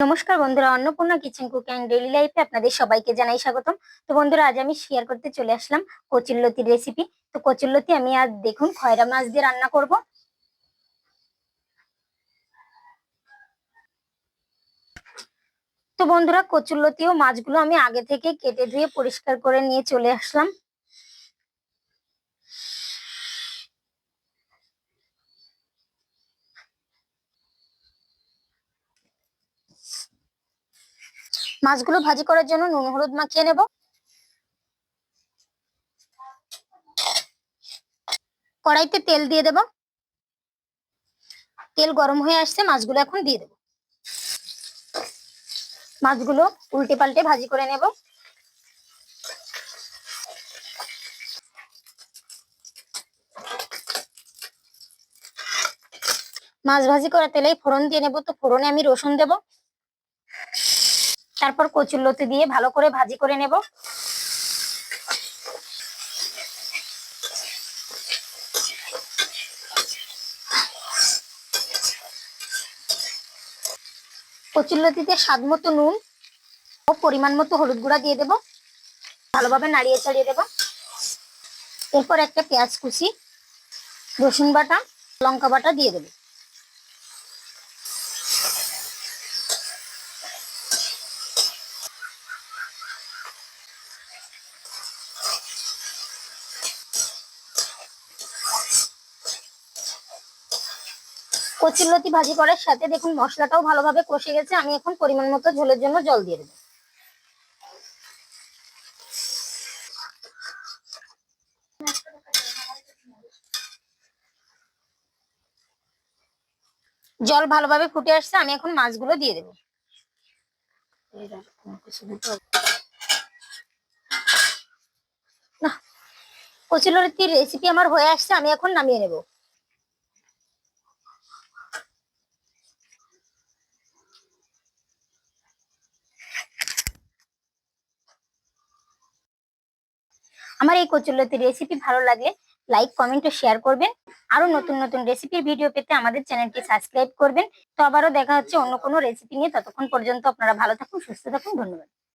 নমস্কার বন্ধুরা, Annapurna kitchen cook and daily লাইফে আপনাদের সবাইকে জানাই স্বাগতম। তো বন্ধুরা, আজ আমি শেয়ার করতে চলে আসলাম কচুল্লতির রেসিপি তো কচুল্লতি আমি আজ দেখুন খয়রা মাছ দিয়ে রান্না করব। তো বন্ধুরা কচুল্লতি ও মাছগুলো আমি আগে থেকে কেটে ধুয়ে পরিষ্কার করে নিয়ে চলে আসলাম। মাছগুলো ভাজি করার জন্য নুন, হলুদ মাখিয়ে নেব। কড়াইতে তেল দিয়ে দেব। তেল গরম হয়ে আসছে, মাছগুলো এখন দিয়ে দেব। মাছগুলো উল্টে পাল্টে ভাজি করে নেব। মাছ ভাজি করা তেলেই ফোড়ন দিয়ে নেব। তো ফোড়নে আমি রসুন দেব। তারপর কচুর লতি দিয়ে ভালো করে ভাজি করে নেব। কচুর লতিতে স্বাদ মতো নুন ও পরিমাণ মতো হলুদ গুঁড়া দিয়ে দেব। ভালোভাবে নাড়িয়ে চাড়িয়ে দেব। এরপর একটা পেঁয়াজ কুচি, রসুন বাটা, লঙ্কা বাটা দিয়ে দেবো। কচিল্লতি ভাজি করার সাথে দেখুন মশলাটাও ভালোভাবে কষে গেছে, আমি এখন পরিমাণ মতো ঝোলের জন্য জল দিয়ে দেবো। জল ভালোভাবে ফুটে আসছে, আমি এখন মাছগুলো দিয়ে দেবো। না কচিলতির রেসিপি আমার হয়ে আসছে, আমি এখন নামিয়ে নেব। আমার এই কচুল্লতির রেসিপি ভালো লাগলে লাইক কমেন্ট ও শেয়ার করবেন। আরও নতুন নতুন রেসিপির ভিডিও পেতে আমাদের চ্যানেলটি সাবস্ক্রাইব করবেন। তো আবারও দেখা হচ্ছে অন্য কোনো রেসিপি নিয়ে। ততক্ষণ পর্যন্ত আপনারা ভালো থাকুন, সুস্থ থাকুন। ধন্যবাদ।